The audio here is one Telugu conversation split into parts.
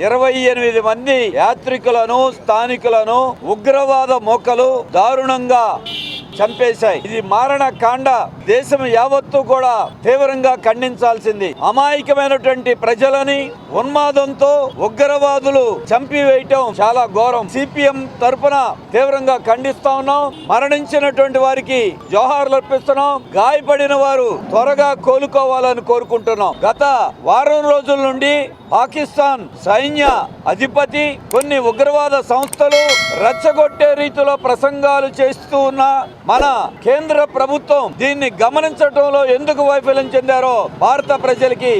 ఇరవై ఎనిమిది మంది యాత్రికులను స్థానికులను ఉగ్రవాద మొక్కలు దారుణంగా చంపేశాయి. ఇది మారణ కాండ దేశం యావత్తు కూడా తీవ్రంగా ఖండించాల్సింది. అమాయకమైనటువంటి ప్రజలని ఉన్మాదంతో ఉగ్రవాదులు చంపివేయటం చాలా ఘోరం. సిపిఎం తరపున తీవ్రంగా ఖండిస్తా ఉన్నాం. మరణించినటువంటి వారికి జోహార్లు అర్పిస్తున్నాం. గాయపడిన వారు త్వరగా కోలుకోవాలని కోరుకుంటున్నాం. గత వారం రోజుల నుండి పాకిస్తాన్ సైన్య అధిపతి కొన్ని ఉగ్రవాద సంస్థలు రెచ్చగొట్టే రీతిలో ప్రసంగాలు చేస్తూ ఉన్న మన కేంద్ర ప్రభుత్వం దీన్ని గమనించడంలో ఎందుకు వైఫల్యం చెందారో భారత ప్రజలకి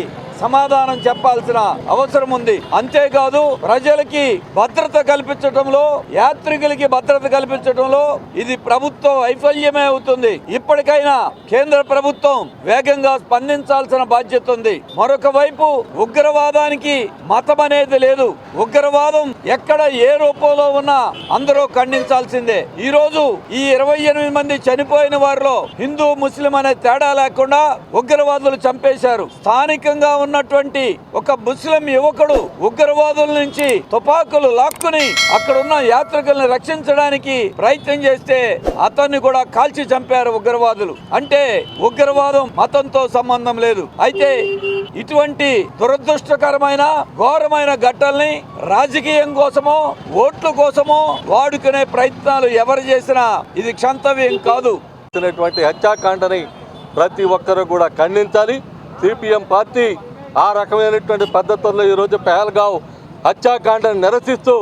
సమాధానం చెప్పాల్సిన అవసరం ఉంది. అంతేకాదు ప్రజలకి భద్రత కల్పించడంలో యాత్రికులకి భద్రత కల్పించడంలో ఇది ప్రభుత్వ వైఫల్యమే అవుతుంది. ఇప్పటికైనా కేంద్ర ప్రభుత్వం వేగంగా స్పందించాల్సిన బాధ్యత ఉంది. మరొక వైపు ఉగ్రవాదానికి మతం అనేది లేదు. ఉగ్రవాదం ఎక్కడ ఏ రూపంలో ఉన్నా అందరూ ఖండించాల్సిందే. ఈ రోజు ఈ ఇరవై ఎనిమిది మంది చనిపోయిన వారిలో హిందూ ముస్లిం అనే తేడా లేకుండా ఉగ్రవాదులు చంపేశారు. స్థానికంగా ఉన్న ఉన్నటువంటి ఒక ముస్లిం యువకుడు ఉగ్రవాదుల నుంచి తుపాకులు లాక్కుని అక్కడ ఉన్న యాత్రికుల్ని రక్షించడానికి ప్రయత్నం చేస్తే అతన్ని కూడా కాల్చి చంపారు ఉగ్రవాదులు. అంటే ఉగ్రవాదం మతంతో సంబంధం లేదు. అయితే ఇటువంటి దురదృష్టకరమైన ఘోరమైన ఘట్టల్ని రాజకీయం కోసమో ఓట్ల కోసమో వాడుకునే ప్రయత్నాలు ఎవరు చేసినా ఇది క్షంతవ్యం కాదు. హత్యాకాండని ప్రతి ఒక్కరూ కూడా ఖండించాలి. సిపిఎం పార్టీ ఆ రకమైనటువంటి పద్ధతుల్లో ఈరోజు పెహల్గావ్ హత్యాకాండను నిరసిస్తూ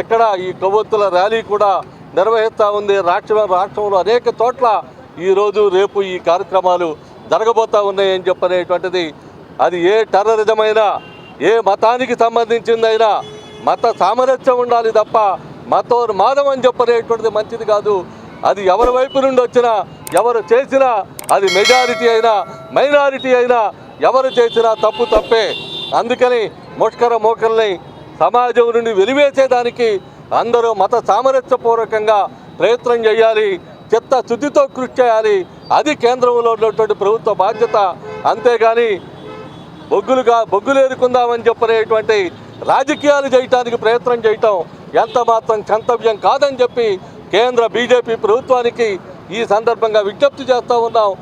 ఇక్కడ ఈ కొవ్వొత్తుల ర్యాలీ కూడా నిర్వహిస్తూ ఉంది. రాష్ట్ర రాష్ట్రంలో అనేక చోట్ల ఈరోజు రేపు ఈ కార్యక్రమాలు జరగబోతూ ఉన్నాయని చెప్పనేటువంటిది. అది ఏ టెర్రరిజం అయినా ఏ మతానికి సంబంధించిందైనా మత సామరస్యం ఉండాలి తప్ప మతో మాదం అని చెప్పనేటువంటిది మంచిది కాదు. అది ఎవరి వైపు నుండి వచ్చినా ఎవరు చేసినా అది మెజారిటీ అయినా మైనారిటీ అయినా ఎవరు చేసినా తప్పు తప్పే. అందుకని ముష్కర మోకల్ని సమాజం నుండి వెలివేసేదానికి అందరూ మత సామరస్యపూర్వకంగా ప్రయత్నం చేయాలి చిత్తశుద్ధితో కృషి చేయాలి. అది కేంద్రంలో ఉన్నటువంటి ప్రభుత్వ బాధ్యత. అంతేగాని బొగ్గులుగా బొగ్గులు ఏరుకుందామని చెప్పనేటువంటి రాజకీయాలు చేయటానికి ప్రయత్నం చేయటం ఎంత మాత్రం కర్తవ్యం కాదని చెప్పి కేంద్ర బీజేపీ ప్రభుత్వానికి ఈ సందర్భంగా విజ్ఞప్తి చేస్తూ ఉన్నాం.